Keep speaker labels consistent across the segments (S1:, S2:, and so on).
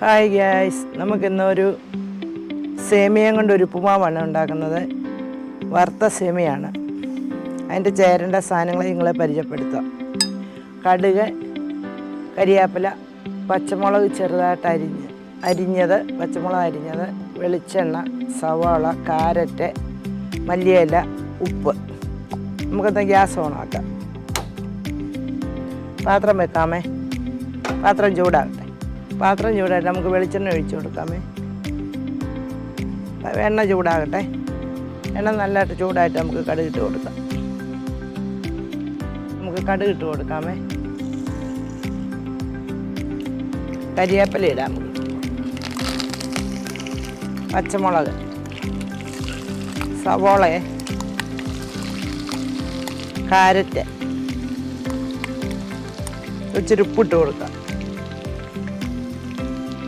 S1: Hi gas നമുക്കിന്നൊരു സേമിയം കൊണ്ട് ഒരു ഉപ്പുമാവാണ് ഉണ്ടാക്കുന്നത്. വറുത്ത സേമിയാണ്. അതിന്റെ ചേരേണ്ട സാധനങ്ങൾ നിങ്ങളെ പരിചയപ്പെടുത്താം. കടുക് കരിയാപ്പില പച്ചമുളക് ചെറുതായിട്ട് അരിഞ്ഞ് അരിഞ്ഞത് പച്ചമുളക് അരിഞ്ഞത് വെളിച്ചെണ്ണ സവാള കാരറ്റ് മല്ലിയില ഉപ്പ്. നമുക്കെന്താ ഗ്യാസ് ഓണാക്കാം പാത്രം വെക്കാമേ. പാത്രം ചൂടാകട്ടെ. പാത്രം ചൂടായിട്ട് നമുക്ക് വെളിച്ചെണ്ണ ഒഴിച്ചു കൊടുക്കാമേ എണ്ണ ചൂടാകട്ടെ. എണ്ണ നല്ലതായിട്ട് ചൂടായിട്ട് നമുക്ക് കടുകിട്ട് കൊടുക്കാം. നമുക്ക് കടുകിട്ട് കൊടുക്കാമേ കരിവേപ്പില ഇടാം. പച്ചമുളക് സവോള കാരറ്റ് ഇച്ചിരി ഉപ്പിട്ട് കൊടുക്കാം.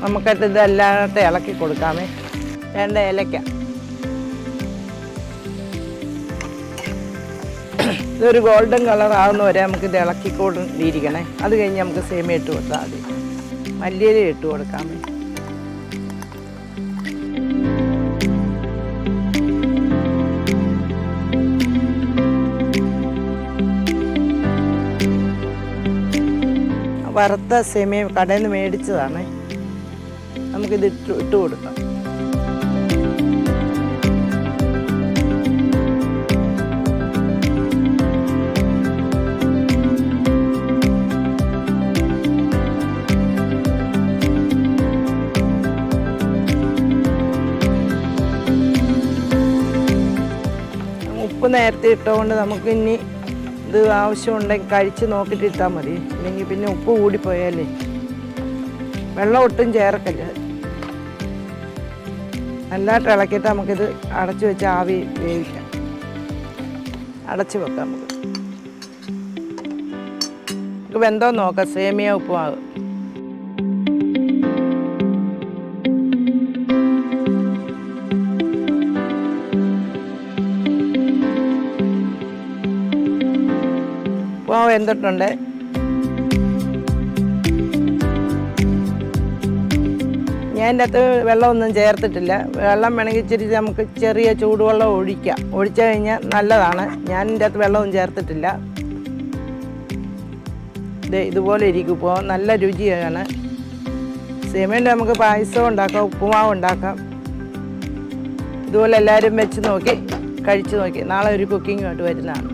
S1: നമുക്കിട്ട് ഇതെല്ലാത്തെ ഇളക്കി കൊടുക്കാമേ. വേണ്ട ഏലക്ക. ഇതൊരു ഗോൾഡൻ കളർ ആവുന്ന വരെ നമുക്ക് ഇത് ഇളക്കിക്കൊണ്ടിരിക്കണേ. അത് കഴിഞ്ഞ് നമുക്ക് സേമിയ ഇട്ട് കൊടുത്താൽ മതി. മല്ലിയില ഇട്ട് കൊടുക്കാമേ. വറുത്ത സെമിയ കടയിൽ നിന്ന് മേടിച്ചതാണ്. നമുക്കിത് ഇട്ട് ഇട്ട് കൊടുക്കാം. ഉപ്പ് നേരത്തെ ഇട്ടുകൊണ്ട് നമുക്ക് ഇനി ഇത് ആവശ്യമുണ്ടെങ്കിൽ കഴിച്ച് നോക്കിയിട്ട് ഇട്ടാൽ മതി. അല്ലെങ്കിൽ പിന്നെ ഉപ്പ് കൂടിപ്പോയാലേ വെള്ളം ഒട്ടും ചേർക്കല്ല നല്ലതായിട്ട് ഇളക്കിയിട്ട് നമുക്കിത് അടച്ചു വെച്ച് ആവി വേവിക്കാം. അടച്ചു വെക്കാം നമുക്ക്. നമുക്ക് വെന്തോ നോക്കാം. സേമിയ ഉപ്പുമാവ്. ഉപ്പുമാവ് വെന്തിട്ടുണ്ട്. എന്റെ അകത്ത് വെള്ളമൊന്നും ചേർത്തിട്ടില്ല. വെള്ളം വേണമെങ്കിൽ ഇച്ചിരി നമുക്ക് ചെറിയ ചൂടുവെള്ളം ഒഴിക്കാം. ഒഴിച്ചു കഴിഞ്ഞാൽ നല്ലതാണ്. ഞാൻ എന്റെ അകത്ത് വെള്ളമൊന്നും ചേർത്തിട്ടില്ല. ഇതുപോലെ ഇരിക്കും. ഇപ്പോൾ നല്ല രുചിയാണ്. സേമിയന്റെ നമുക്ക് പായസം ഉണ്ടാക്കാം ഉപ്പുമാവ് ഉണ്ടാക്കാം. ഇതുപോലെ എല്ലാവരും വെച്ച് നോക്കി കഴിച്ച് നോക്കി. നാളെ ഒരു കുക്കിങ്ങുമായിട്ട് വരുന്നതാണ്.